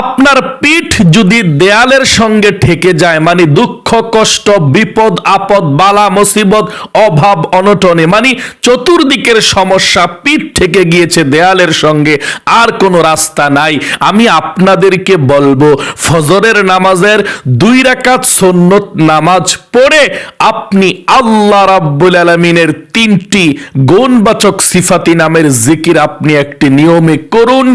আপনার পিঠ যদি দেয়ালের সঙ্গে ঠেকে যায় মানে দুঃখ, কষ্ট, বিপদ, আপদ, বালা, মুসিবত, অভাব, অনটনে মানে চতুর্দিকের সমস্যা পিঠ ঠেকে গিয়েছে দেয়ালের সঙ্গে, আর কোনো রাস্তা নাই। আমি আপনাদেরকে বলব, ফজরের নামাজের দুই রাকাত সন্নত নামাজ পড়ে আপনি আল্লাহ রাব্বুল আলমিনের তিনটি গুণবাচক সিফাতি নামের জিকির আপনি একটি নিয়মে করুন।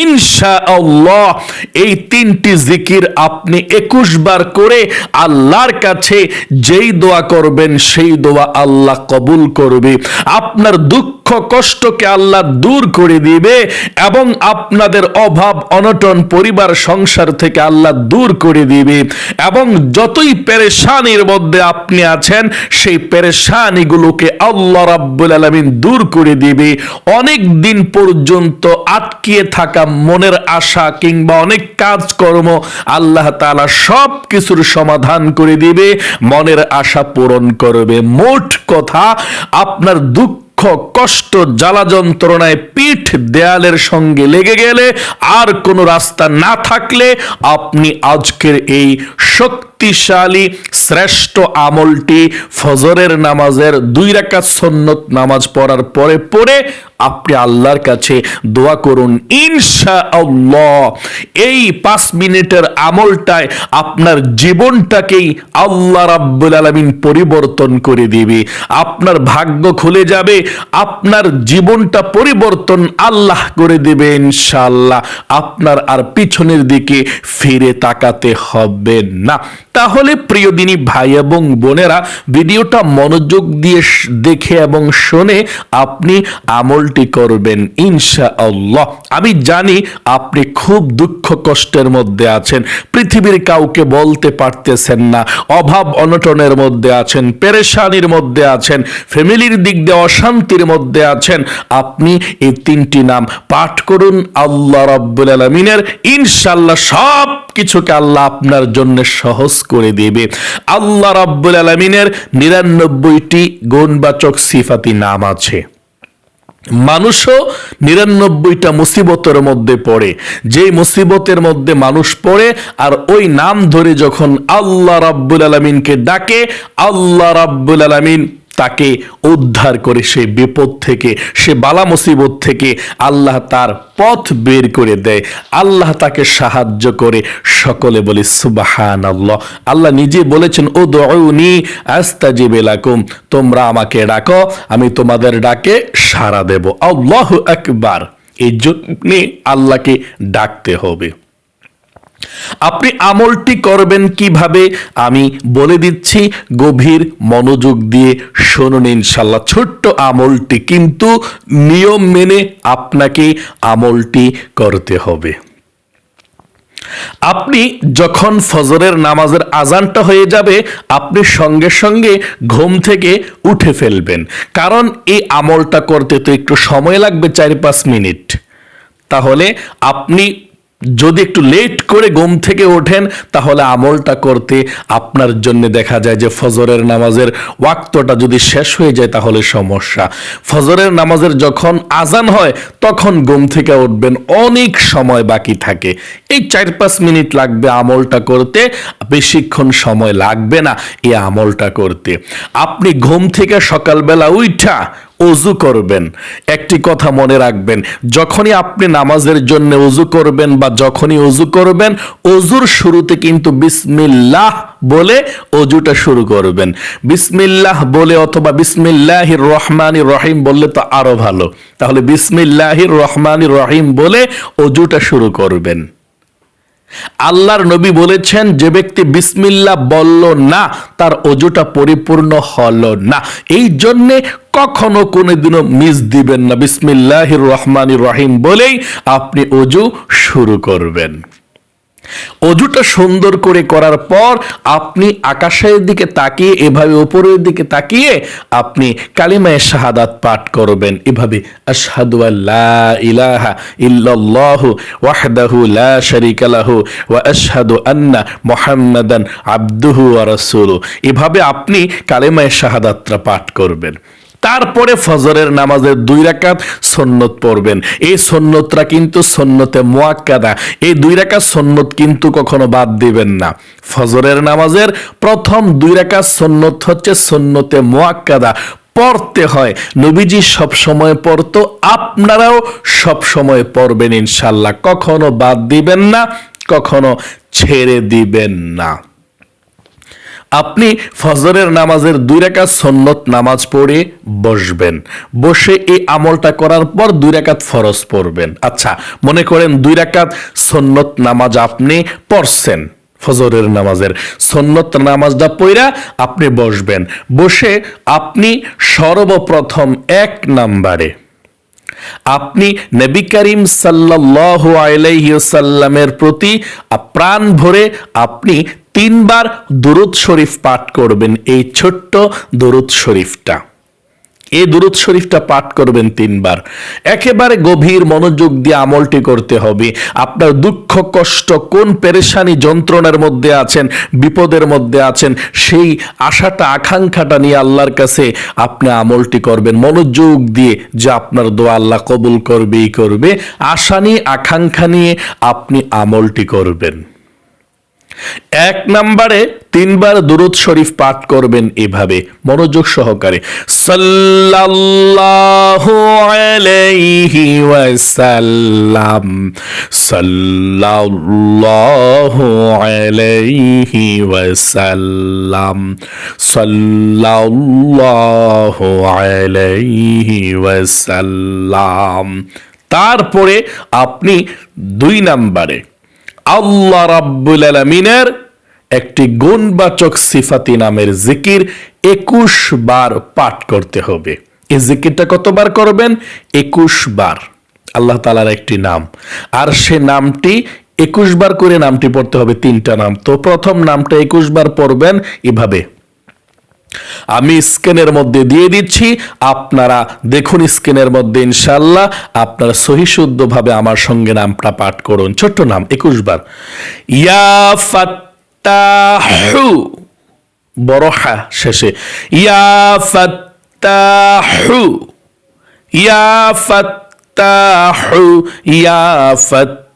ইনশা আল্লাহ এই তিনটি জিকির আপনি একুশ বার করে আল্লাহর কাছে যেই দোয়া করবেন, সেই দোয়া আল্লাহ কবুল করবে। আপনার দুঃখ কষ্টকে আল্লাহ দূর করে দিবে এবং আপনাদের অভাব, অনটন, পরিবার, সংসার থেকে আল্লাহ দূর করে দিবে। এবং যতই পেরেশানির মধ্যে আপনি আছেন, সেই পেরেশানিগুলোকে আল্লাহ রাব্বুল আলামিন দূর করে দিবে। অনেক দিন পর্যন্ত আটকিয়ে থাকা মনের আশা কিংবা অনেক কাজকর্ম আল্লাহ তালা সব কিছুর সমাধান করে দিবে, মনের আশা পূরণ করবে। মোট কথা, আপনার দুঃখ, কষ্ট জ্বালা যন্ত্রণায় পিঠ দেয়ালের সঙ্গে লেগে গেলে আর কোনো রাস্তা না থাকলে আপনি আজকের এই শক্তিশালী শ্রেষ্ঠ আমলটি ফজরের নামাজের দুই রাকাত সন্নত নামাজ পড়ার পরে পড়ে আপনি আল্লাহর কাছে দোয়া করুন ইনশা আল্লাহ এই পাঁচ মিনিটের আমলটায় আপনার জীবনটাকেই আল্লাহ রাব্বুল আলামিন পরিবর্তন করে দিবে। আপনার ভাগ্য খুলে যাবে, আপনার জীবনটা পরিবর্তন আল্লাহ করে দেবে ইনশাআল্লাহ। আপনার আর পিছনের দিকে ফিরে তাকাতে হবে না। তাহলে প্রিয় দিনী ভাই এবং বোনেরা, ভিডিওটা মনোযোগ দিয়ে দেখে এবং শুনে আপনি আমলটি করবেন ইনশা আল্লাহ আমি জানি আপনি খুব দুঃখ কষ্টের মধ্যে আছেন, পৃথিবীর কাউকে বলতে পারতেছেন না, অভাব অনটনের মধ্যে আছেন, পেরেশানির মধ্যে আছেন, ফ্যামিলির দিক দিয়ে অশান্তির মধ্যে আছেন, আপনি এই তিনটি নাম পাঠ করুন আল্লাহ রাব্বুল আলমিনের ইনশাল্লাহ সব কিছুকে আল্লাহ আপনার জন্য সহজ করে দেবে। আল্লাহ রাব্বুল আলমিনের নিরানব্বইটি গুণবাচক সিফাতি নাম আছে। মানুষও নিরানব্বইটা মুসিবতের মধ্যে পড়ে। যেই মুসিবতের মধ্যে মানুষ পড়ে, আর ওই নাম ধরে যখন আল্লাহ রাব্বুল আলমিনকে ডাকে, আল্লাহ রাব্বুল আলমিন তাকে উদ্ধার করে সে বিপদ থেকে, সে বালা মুসিবত থেকে আল্লাহ তার পথ বের করে দেয়। আল্লাহ তাকে সাহায্য করে সকলে বলি সুবাহান আল্লাহ আল্লাহ নিজে বলেছেন ও দৌনি আস্তাজিব লাকুম। তোমরা আমাকে ডাকো, আমি তোমাদের ডাকে সাড়া দেব। আল্লাহ একবার এই জন্য আল্লাহকে ডাকতে হবে। আপনি আমলটি করবেন কীভাবে? আমি বলে দিচ্ছি, গভীর মনোযোগ দিয়ে শুনুন ইনশাল্লাহ ছোট্ট আমলটি কিন্তু নিয়ম মেনে আপনাকে আমলটি করতে হবে। আপনি যখন ফজরের নামাজের আজানটা হয়ে যাবে, আপনি সঙ্গে সঙ্গে ঘুম থেকে উঠে ফেলবেন। কারণ এই আমলটা করতে তো একটু সময় লাগবে, চার পাঁচ মিনিট। তাহলে আপনি যদি একটু লেট করে ঘুম থেকে ওঠেন, তাহলে আমলটা করতে আপনার জন্য দেখা যায় যে ফজরের নামাজের ওয়াক্তটা যদি শেষ হয়ে যায়, তাহলে সমস্যা। ফজরের নামাজের যখন আজান হয়, তখন ঘুম থেকে উঠবেন, অনেক সময় বাকি থাকে। এই চার পাঁচ মিনিট লাগবে আমলটা করতে, বেশিক্ষণ সময় লাগবে না এই আমলটা করতে। আপনি ঘুম থেকে সকালবেলা উঠা অজু করবেন। একটি কথা মনে রাখবেন, যখনই আপনি নামাজের জন্য অজু করবেন বা যখনই অজু করবেন অজুর শুরুতে কিন্তু বিসমিল্লাহ বলে অজুটা শুরু করবেন। বিসমিল্লাহ বলে অথবা বিসমিল্লাহির রহমানির রহিম বললে তো আরও ভালো। তাহলে বিসমিল্লাহির রহমানির রহিম বলে অজুটা শুরু করবেন। আল্লাহর নবী বলেছেন, যে ব্যক্তি বিসমিল্লা বলল না, তার অজুটা পরিপূর্ণ হলো না। এই জন্যে কখনো কোনোদিনও মিস দিবেন না। বিসমিল্লাহির রহমানির রহিম বলেই আপনি অজু শুরু করবেন। অজুটা সুন্দর করে করার পর আপনি আকাশের দিকে তাকিয়ে, এভাবে উপরের দিকে তাকিয়ে আপনি কালিমায়ে শাহাদাত পাঠ করবেন। এভাবে আশহাদু আল্লা ইলাহা এভাবে আপনি কালিমায়ে শাহাদাতটা পাঠ করবেন। তারপরে ফজরের নামাজের দুই রাকাত সন্নত পড়বেন। এই সন্নতরা কিন্তু সন্নতে মোয়াক্কাদা। এই দুই রাকাত সন্নত কিন্তু কখনো বাদ দিবেন না। ফজরের নামাজের প্রথম দুই রাকাত সন্নত হচ্ছে সন্নতে মোয়াক্কাদা। পড়তে হয়। নবীজি সব সময় পড়তো, আপনারাও সব সময় পড়বেন ইনশাল্লাহ। কখনো বাদ দিবেন না, কখনো ছেড়ে দিবেন না। আপনি ফজরের নামাজের দুই রাকাত সন্নত নামাজ পড়ে বসবেন। বসে এই আমলটা করার পর দুই রাকাত ফরজ পড়বেন। আচ্ছা মনে করেন দুই রাকাত সন্নত নামাজ আপনি পড়ছেন, ফজরের নামাজের। সন্নত নামাজটা পইরা আপনি বসবেন। বসে আপনি সর্বপ্রথম এক নাম্বারে আপনি নবী করিম সাল্লাল্লাহু আলাইসাল্লামের প্রতি প্রাণ ভরে আপনি তিনবার দুরুদ শরীফ পাঠ করবেন, এই ছোট্ট দুরুদ শরীফটা। এই দুরুদ শরীফটা পাঠ করবেন তিনবার। একেবারে গভীর মনোযোগ দিয়ে আমলটি করতে হবে। আপনার দুঃখ, কষ্ট কোন পেরেশানি যন্ত্রণার মধ্যে আছেন, বিপদের মধ্যে আছেন, সেই আশাটা, আকাঙ্ক্ষাটা নিয়ে আল্লাহর কাছে আপনি আমলটি করবেন। মনোযোগ দিয়ে যে আপনার দোয়া আল্লাহ কবুল করবেই করবে। আশা নিয়ে, আকাঙ্ক্ষা নিয়ে আপনি আমলটি করবেন। এক নম্বরে তিনবার দুরুদ শরীফ পাঠ করবেন এভাবে, মনোযোগ সহকারে। সাল্লাল্লাহু আলাইহি ওয়াসাল্লাম। সাল্লাল্লাহু আলাইহি ওয়াসাল্লাম। সাল্লাল্লাহু আলাইহি ওয়াসাল্লাম। তারপরে আপনি দুই নম্বরে আল্লাহ রাব্বুল আলমিনের একটি গুণবাচক সিফাতি নামের জিকির একুশ বার পাঠ করতে হবে। এই জিকিরটা কতবার করবেন? একুশ বার। আল্লাহ তালার একটি নাম। আর সে নামটি একুশ বার করে নামটি পড়তে হবে, তিনটা নাম। তো প্রথম নামটা একুশ বার পড়বেন এভাবে। আমি স্ক্যানের মধ্যে দিয়ে দিচ্ছি, আপনারা দেখুন স্ক্যানের মধ্যে ইনশাল্লাহ আপনারা সহিশুদ্ধভাবে আমার সঙ্গে নামটা পাঠ করুন। ছোট্ট নাম একুশ বার ইয়া ফাত্তাহু বড় হা শেষে। ইয়া ফাত্তাহু ইয়া ফাত্তাহু ইয়া ফাত্তাহু।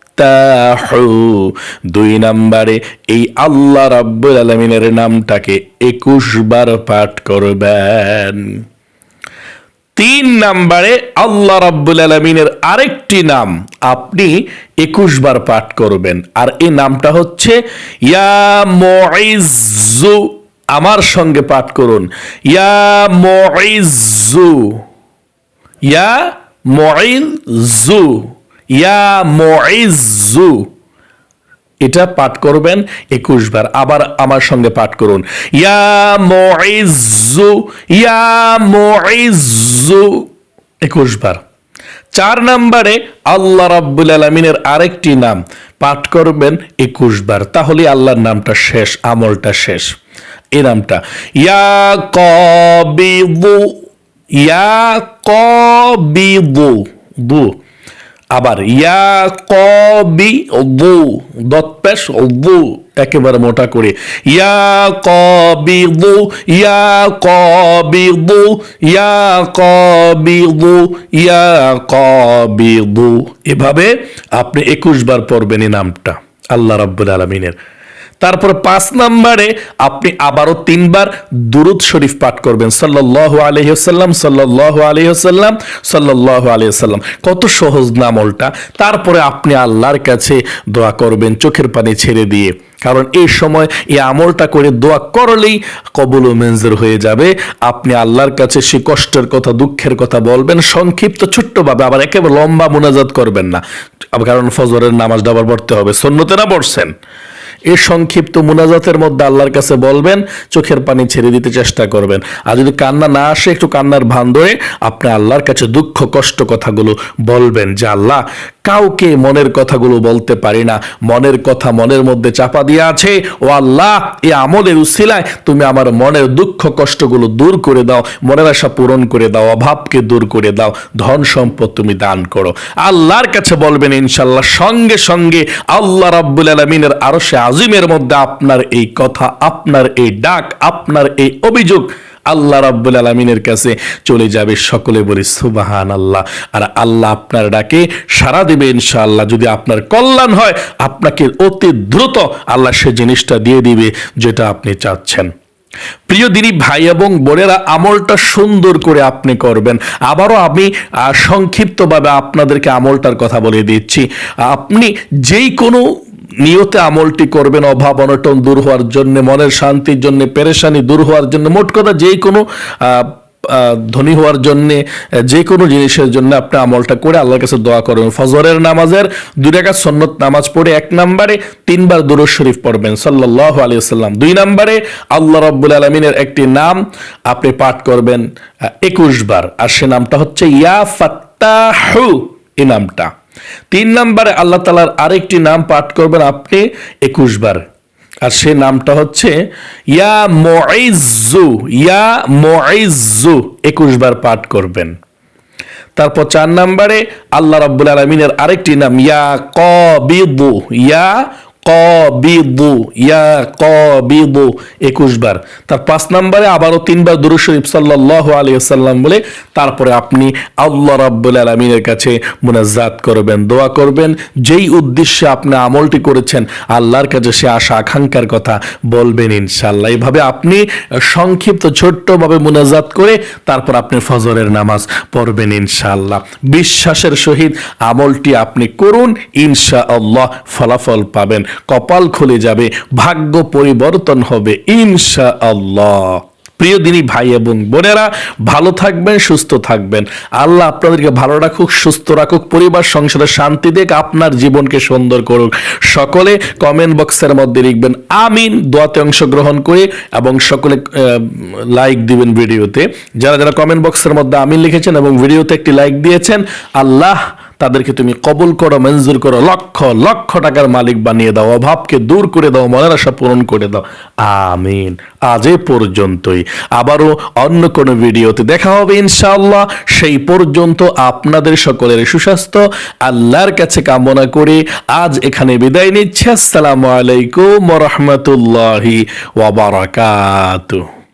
দুই নম্বরে, এই আল্লাহ রাব্বুল আলমিনের নামটাকে একুশ বার পাঠ করবেন। তিন নম্বরে, আল্লাহ রাব্বুল আলমিনের আরেকটি নাম আপনি একুশ বার পাঠ করবেন। আর এই নামটা হচ্ছে, ইয়া মুইজ্জু আমার সঙ্গে পাঠ করুন। ইয়া মুইজ্জু ইয়া মুইজ্জু ইয়া মুইজ্জু এটা পাঠ করবেন একুশ বার, আবার আমার সঙ্গে পাঠ করুন। ইয়া মুইজ্জু ইয়া মুইজ্জু একুশ বার। চার নম্বরে আল্লাহ রাব্বুল আলমিনের আরেকটি নাম পাঠ করবেন একুশ বার। তাহলে আল্লাহর নামটা শেষ, আমলটা শেষ। এ নামটা, ইয়া কবিদু ইয়া কবিদু। আবার ইয়া কবি অব্বু দত্পেশ অব্বু একেবারে মোটা করে। ইয়া কবি দু ইয়া কবি দু ইয়া কবি দু ইয়া কবি দু এভাবে আপনি একুশ বার পড়বেন এই নামটা, আল্লাহ রাব্বুল আলমিনের। তারপর পাঁচ নম্বরে আপনি আবারও তিনবার দুরুদ শরীফ পাঠ করবেন। সাল্লাহ আলহিহাল্লাম সাল্লাহ আলহিহাল্লাম সাল্লাহ আলহিহাল্লাম কত সহজ নামলটা তারপরে আপনি আল্লাহর কাছে দোয়া করবেন চোখের পানি ছেড়ে দিয়ে। কারণ এই সময় এই আমলটা করে দোয়া করলেই কবুল ও হয়ে যাবে। আপনি আল্লাহর কাছে সে কষ্টের কথা, দুঃখের কথা বলবেন, সংক্ষিপ্ত, ছোট্টভাবে আবার একেবারে লম্বা মোনাজাত করবেন না। কারণ ফজরের নামাজটা আবার পড়তে হবে সন্ন্যতেরা পড়ছেন। এই সংক্ষিপ্ত মোনাজাতের মধ্যে আল্লাহর কাছে বলবেন, চোখের পানি ছেড়ে দিতে চেষ্টা করবেন। আর যদি কান্না না আসে, একটু কান্নার ভান ধরে আপনি আল্লাহর কাছে দুঃখ, কষ্ট কথাগুলো বলবেন যে, আল্লাহ কাউকে মনের কথাগুলো বলতে পারি না। মনের কথা মনের মধ্যে চাপা দিয়ে আছে, ও আল্লাহ, এ আমলের উসিলায় তুমি আমার মনের দুঃখ কষ্টগুলো দূর করে দাও, মনের আশা পূরণ করে দাও, অভাবকে দূর করে দাও, ধন সম্পদ তুমি দান করো। আল্লাহর কাছে বলবেন ইনশাল্লাহ সঙ্গে সঙ্গে আল্লাহ রাব্বুল আলমিনের আরও সে আজিমের মধ্যে আপনার এই কথা, আপনার এই ডাক, আপনার এই অভিযোগ আল্লাহ রাব্বুল আলমিনের কাছে চলে যাবে সকলে বলি সুবাহান আল্লাহ আর আল্লাহ আপনার ডাকে সারা দেবে ইনশাআল্লাহ। যদি আপনার কল্যাণ হয়, আপনাকে অতি দ্রুত আল্লাহ সে জিনিসটা দিয়ে দিবে যেটা আপনি চাচ্ছেন। প্রিয় দিনী ভাই এবং বোনেরা, আমলটা সুন্দর করে আপনি করবেন। আবারও আমি সংক্ষিপ্তভাবে আপনাদেরকে আমলটার কথা বলে দিচ্ছি। আপনি যেই কোনো নিয়তে আমলটি করবেন, অভাব, অনটন দূর হওয়ার জন্য, মনের শান্তির জন্য, পেরেশানি দূর হওয়ার জন্য, মোট কথা যেই কোনো ধনী হওয়ার জন্য যে কোনো জিনিসের জন্য আপনি আমলটা করে আল্লাহর কাছে দোয়া করবেন। ফজরের নামাজের দুই টাকা সন্নত নামাজ পড়ে এক নম্বরে তিনবার দুরুদ শরীফ পড়বেন, সাল্লাল্লাহু আলাইহি সাল্লাম দুই নম্বরে আল্লাহ রাব্বুল আলামিনের একটি নাম আপনি পাঠ করবেন একুশ বার। আর সে নামটা হচ্ছে ইয়া ফাত্তাহু, এই নামটা। তিন নম্বরে আল্লাহ তালার আরেকটি নাম পাঠ করবেন আপনি একুশ বার। আর সে নামটা হচ্ছে, ইয়া মুইজ্জু ইয়া মুইজ্জু একুশ বার পাঠ করবেন। তারপর চার নম্বরে আল্লাহ রাব্বুল আলমিনের আরেকটি নাম, ইয়া কবিদু, ইয়া কবিদু, ইয়া কবিদু একুশ বার। তার পাঁচ নম্বরে আবারও তিনবার দুরু শরীফ সাল্লাহ আলী সাল্লাম বলে তারপরে আপনি আল্লাহ রাব্বুল আলমিনের কাছে মুনাজাত করবেন, দোয়া করবেন। যেই উদ্দেশ্যে আপনি আমলটি করেছেন, আল্লাহর কাছে সে আশা, আকাঙ্ক্ষার কথা বলবেন ইনশাল্লাহ এইভাবে আপনি সংক্ষিপ্ত, ছোট্টভাবে মুনাজাত করে তারপর আপনি ফজরের নামাজ পড়বেন ইনশাআল্লাহ। বিশ্বাসের সহিত আমলটি আপনি করুন ইনশা আল্লাহ ফলাফল পাবেন। কপাল খুলে যাবে, ভাগ্য পরিবর্তন হবে ইনশা আল্লাহ প্রিয় দিনী ভাই এবং বোনেরা, ভালো থাকবেন, সুস্থ থাকবেন। আল্লাহ আপনাদেরকে ভালো রাখুক, সুস্থ রাখুক, পরিবার, সংসারে শান্তি দেখ আপনার জীবনকে সুন্দর করুক। সকলে কমেন্ট বক্সের মধ্যে লিখবেন, আমিন। দোয়াতে অংশগ্রহণ করে এবং সকলে লাইক দিবেন ভিডিওতে। যারা যারা কমেন্ট বক্সের মধ্যে আমিন লিখেছেন এবং ভিডিওতে একটি লাইক দিয়েছেন, আল্লাহ তাদেরকে তুমি কবুল করো, মঞ্জুর করো, লক্ষ লক্ষ টাকার মালিক বানিয়ে দাও, অভাবকে দূর করে দাও, মনের আশা পূরণ করে দাও। আমিন। আজ এ পর্যন্তই। আবারও অন্য কোনো ভিডিওতে দেখা হবে ইনশাআল্লাহ। সেই পর্যন্ত আপনাদের সকলের সুস্বাস্থ্য, আল্লাহর কাছে কামনা করে আজ এখানে বিদায় নিচ্ছে। আসসালামু আলাইকুম রহমতুল্লাহি ওয়াবারাকাতুহ